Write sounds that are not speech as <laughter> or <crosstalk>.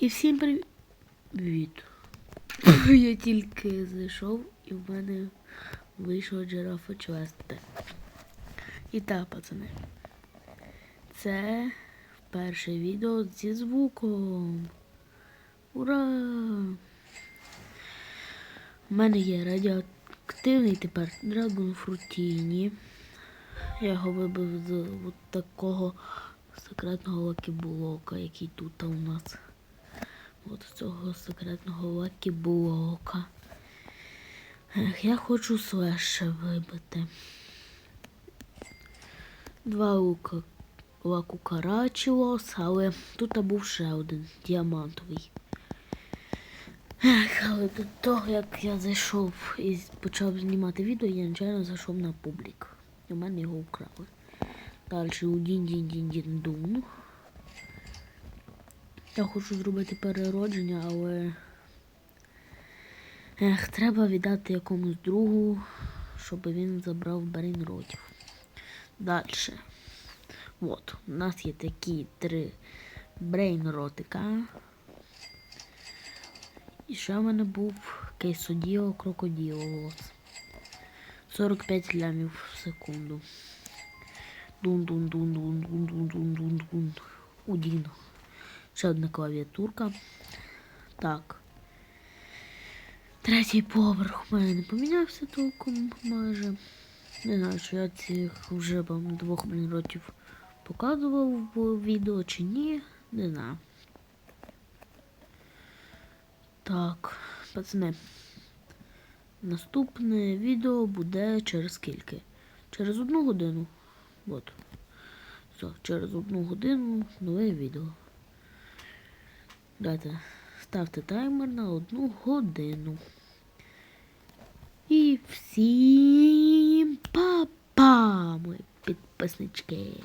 І всім привіт. <laughs> Я тільки зайшов і в мене вийшов джирафа Чвести. І так, пацани. Це перше відео зі звуком. Ура! У мене є радіоактивний тепер Dragon Frutini. Я його вибив з от такого секретного лакіблока, який тут у нас. От цього секретного лакіблока. Я хочу слеш вибити. Два лука лаку Карачілос, але тут був ще один діамантовий. Ех, але до того, як я зайшов і почав знімати відео, я нечайно зайшов на публік. В мене його вкрали. Далі у дін дін дін дін дун Я хочу зробити переродження, але Ех, треба віддати якомусь другу, щоб він забрав брейнротів. Далі. От, у нас є такі три брейнротика. І ще в мене був кейсодіо крокоділо. 45 лямів в секунду. Дун-дун-дун-дун-дун-дун-дун-дун-дун. Удін. Ще одна клавіатурка. Так. Третій поверх у мене не помінявся толком майже. Не знаю, чи я цих вже вам двох років показував в відео чи ні. Не знаю. Так, пацани. Наступне відео буде через скільки? Через одну годину. От. Все, через одну годину нове відео. Дайте, ставте таймер на одну годину. І всім па-па, мої підписнички.